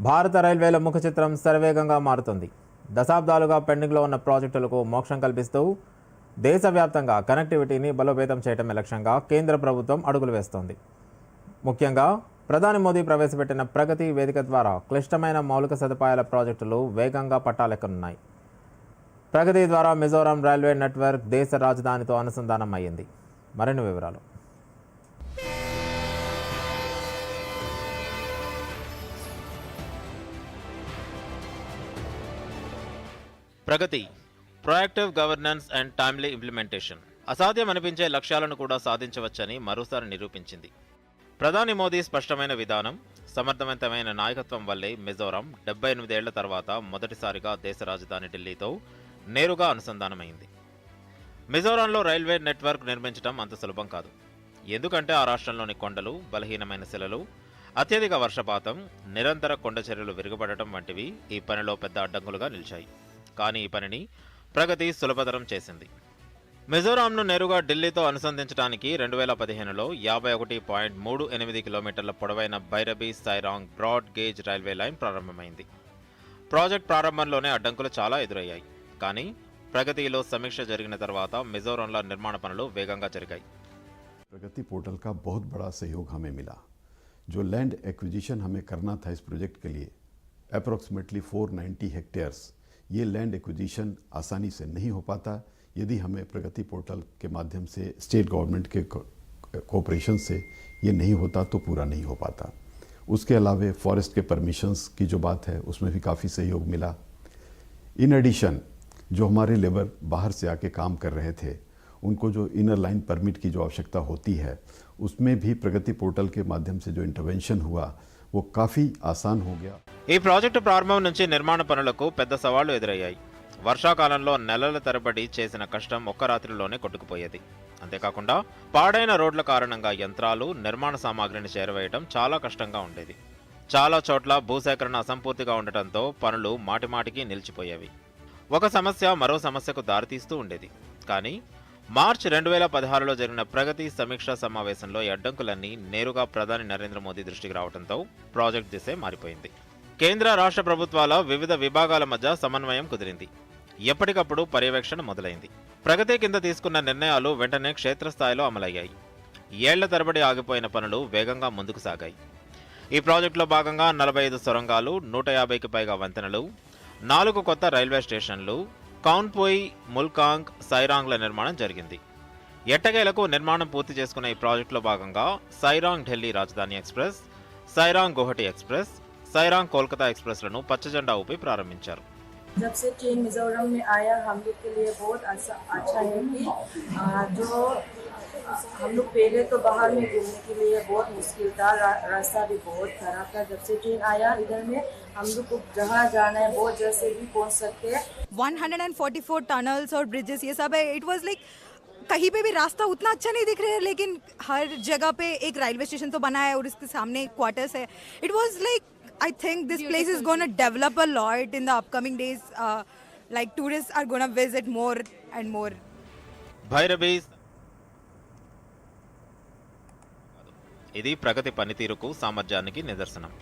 భారత రైల్వేల ముఖ చిత్రం శరవేగంగా మారుతుంది. దశాబ్దాలుగా పెండింగ్లో ఉన్న ప్రాజెక్టులకు మోక్షం కల్పిస్తూ దేశవ్యాప్తంగా కనెక్టివిటీని బలోపేతం చేయటమే లక్ష్యంగా కేంద్ర ప్రభుత్వం అడుగులు వేస్తోంది. ముఖ్యంగా ప్రధాని మోదీ ప్రవేశపెట్టిన ప్రగతి వేదిక ద్వారా క్లిష్టమైన మౌలిక సదుపాయాల ప్రాజెక్టులు వేగంగా పట్టాలెక్కనున్నాయి. ప్రగతి ద్వారా మిజోరాం రైల్వే నెట్వర్క్ దేశ రాజధానితో అనుసంధానం అయ్యింది మరిన్ని వివరాలు. Pragati proactive governance and timely implementation అసాధ్యం అనిపించే లక్ష్యాలను కూడా సాధించవచ్చని మరోసారి నిరూపించింది. ప్రధాని మోదీ స్పష్టమైన విధానం సమర్థవంతమైన నాయకత్వం వల్లే మిజోరాం డెబ్బై ఎనిమిదేళ్ళ తర్వాత మొదటిసారిగా దేశ రాజధాని ఢిల్లీతో నేరుగా అనుసంధానమైంది. మిజోరాంలో రైల్వే నెట్వర్క్ నిర్మించడం అంత సులభం కాదు. ఎందుకంటే ఆ రాష్ట్రంలోని కొండలు బలహీనమైన శిలలు అత్యధిక వర్షపాతం నిరంతర కొండచర్యలు చర్యలు వంటివి ఈ పనిలో పెద్ద అడ్డంకులుగా నిలిచాయి. కానీ ఈ పనిని ప్రగతి సులభతరం చేసింది మిజోరాంను నేరుగా ఢిల్లీతో అనుసంధించడానికి రెండు వేల పదిహేనులో యాభై ఒకటి పాయింట్ మూడు ఎనిమిది కిలోమీటర్ల పొడవైన Bairabi Sairang broad gauge railway line ప్రారంభమైంది ప్రాజెక్ట్ ప్రారంభంలోనే అడ్డంకులు చాలా ఎదురయ్యాయి కానీ ప్రగతిలో సమీక్ష జరిగిన తర్వాత మిజోరాంల నిర్మాణ పనులు వేగంగా జరిగాయి प्रगति पोर्टल का बहुत बड़ा सहयोग हमें मिला जो लैंड एक्विजिशन हमें करना था इस प्रोजेक्ट के लिए अप्रोक्सीमेटली 490 हेक्टेयर्स ये लैंड एक्विजिशन आसानी से नहीं हो पाता। यदि हमें प्रगति पोर्टल के माध्यम से स्टेट गवर्नमेंट के कोऑपरेशन से ये नहीं होता तो पूरा नहीं हो पाता। उसके अलावे फॉरेस्ट के परमिशंस की जो बात है, उसमें भी काफ़ी सहयोग मिला। इन एडिशन जो हमारे लेबर बाहर से आके काम कर रहे थे, उनको जो इनर लाइन परमिट की जो आवश्यकता होती है, उसमें भी प्रगति पोर्टल के माध्यम से जो इंटरवेंशन हुआ वो काफ़ी आसान हो गया ఈ ప్రాజెక్టు ప్రారంభం నుంచి నిర్మాణ పనులకు పెద్ద సవాళ్లు ఎదురయ్యాయి వర్షాకాలంలో నెలల తరబడి చేసిన కష్టం ఒక్క రాత్రిలోనే కొట్టుకుపోయేది అంతేకాకుండా పాడైన రోడ్ల కారణంగా యంత్రాలు నిర్మాణ సామాగ్రిని చేరవేయడం చాలా కష్టంగా ఉండేది చాలా చోట్ల భూసేకరణ అసంపూర్తిగా ఉండటంతో పనులు మాటిమాటికి నిలిచిపోయేవి ఒక సమస్య మరో సమస్యకు దారితీస్తూ ఉండేది కానీ మార్చి రెండు వేల పదహారులో జరిగిన ప్రగతి సమీక్షా సమావేశంలో ఈ అడ్డంకులన్నీ నేరుగా ప్రధాని నరేంద్ర మోదీ దృష్టికి రావడంతో ప్రాజెక్ట్ దిశే మారిపోయింది. కేంద్ర రాష్ట్ర ప్రభుత్వాల వివిధ విభాగాల మధ్య సమన్వయం కుదిరింది. ఎప్పటికప్పుడు పర్యవేక్షణ మొదలైంది. ప్రగతి కింద తీసుకున్న నిర్ణయాలు వెంటనే క్షేత్రస్థాయిలో అమలయ్యాయి. ఏళ్ళ తరబడి ఆగిపోయిన పనులు వేగంగా ముందుకు సాగాయి. ఈ ప్రాజెక్టులో భాగంగా నలభై ఐదు సొరంగాలు నూట యాభైకి పైగా వంతెనలు నాలుగు కొత్త రైల్వే స్టేషన్లు కౌన్పోయి ముల్కాంగ్ సైరాంగ్ల నిర్మాణం జరిగింది ఎట్టకేలకు నిర్మాణం పూర్తి చేసుకున్న ఈ ప్రాజెక్టులో భాగంగా సైరాంగ్ ఢిల్లీ రాజధాని ఎక్స్ప్రెస్ సైరాంగ్ గుహటి ఎక్స్ప్రెస్ సైరాంగ్ కోల్కతా ఎక్స్ప్రెస్లను పచ్చజెండా ఊపి ప్రారంభించారు जब से ट्रेन मिजोरम में आया हम लोग के लिए बहुत अच्छा अच्छा है कि आ, जो हम लोग पहले तो बाहर में घूमने के लिए बहुत मुश्किल था रास्ता भी बहुत खराब था। जब से ट्रेन आया इधर में हम लोग को जहाँ जाना है बहुत जल्द से भी पहुँच सकते हैं। 144 टनल्स और ब्रिजेस ये सब है। इट वाज लाइक कहीं पे भी रास्ता उतना अच्छा नहीं दिख रहा है लेकिन हर जगह पे एक रेलवे स्टेशन तो बना है और इसके सामने क्वार्टर्स है। It was like I think this place is gonna develop a lot in the upcoming days like tourist are gonna visit more and more भाई रवीश ఇది ప్రగతి పనితీరుకు సామర్థ్యానికి నిదర్శనం.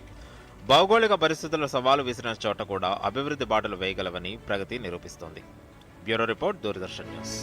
భౌగోళిక పరిస్థితుల సవాలు విసిరిన చోట కూడా అభివృద్ధి బాటలు వేయగలవని Pragati నిరూపిస్తోంది. Bureau report Doordarshan news.